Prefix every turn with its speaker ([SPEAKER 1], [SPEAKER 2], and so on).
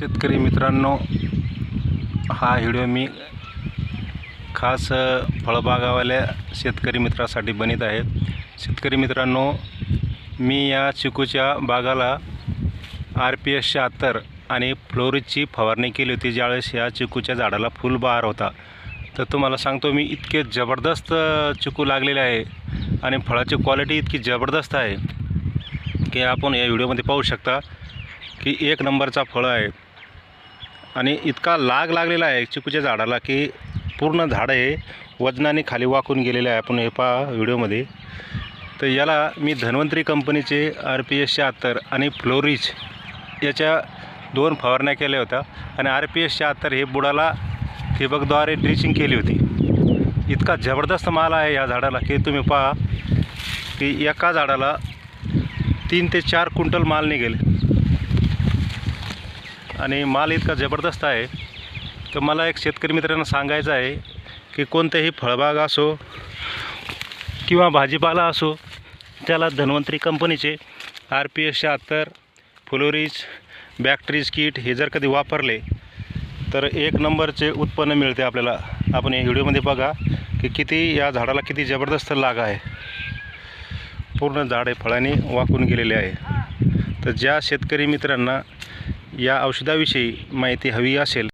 [SPEAKER 1] शेतकरी मित्रांनो हा व्हिडिओ मी खास फळबागावाल्या शेतकरी मित्रासाठी बनत आहे. शेतकरी मित्रांनो मी या चिकूच्या बागाला आर पी एस शहात्तर आणि फ्लोरिजची फवारणी केली होती ज्यावेळेस या चिकूच्या झाडाला फुल बहार होता. तर तुम्हाला सांगतो मी इतके जबरदस्त चिकू लागलेले आहे आणि फळाची क्वालिटी इतकी जबरदस्त आहे की आपण या व्हिडिओमध्ये पाहू शकता की एक नंबरचा फळ आहे. आणि इतका लाग लागलेला आहे चिकूच्या झाडाला की पूर्ण झाड हे वजनाने खाली वाकून गेलेले आहे. आपण हे पहा व्हिडिओमध्ये. तर याला मी धन्वंतरी कंपनीचे आर पी एस शहात्तर आणि फ्लोरिज याच्या दोन फवारण्या केल्या होत्या. आणि आर पी एस शहात्तर हे बुडाला ठिबकद्वारे ड्रिचिंग केली होती. इतका जबरदस्त माल आहे या झाडाला की तुम्ही पहा की एका झाडाला तीन ते चार क्विंटल माल निघेल. आणि माल इतका जबरदस्त आहे. तर मला एक शेतकरी मित्रांना सांगायचं आहे की कोणतेही फळबाग असो किंवा भाजीपाला असो त्याला धन्वंतरी कंपनीचे आर पी एस शहात्तर फ्लोरीज बॅक्टरीज किट हे जर कधी वापरले तर एक नंबरचे उत्पन्न मिळते आपल्याला. आपण या व्हिडिओमध्ये बघा की किती या झाडाला किती जबरदस्त लाग आहे. पूर्ण झाड हे फळांनी वाकून गेलेले आहे. तर ज्या शेतकरी मित्रांना या औषधाविषयी माहिती हवी असेल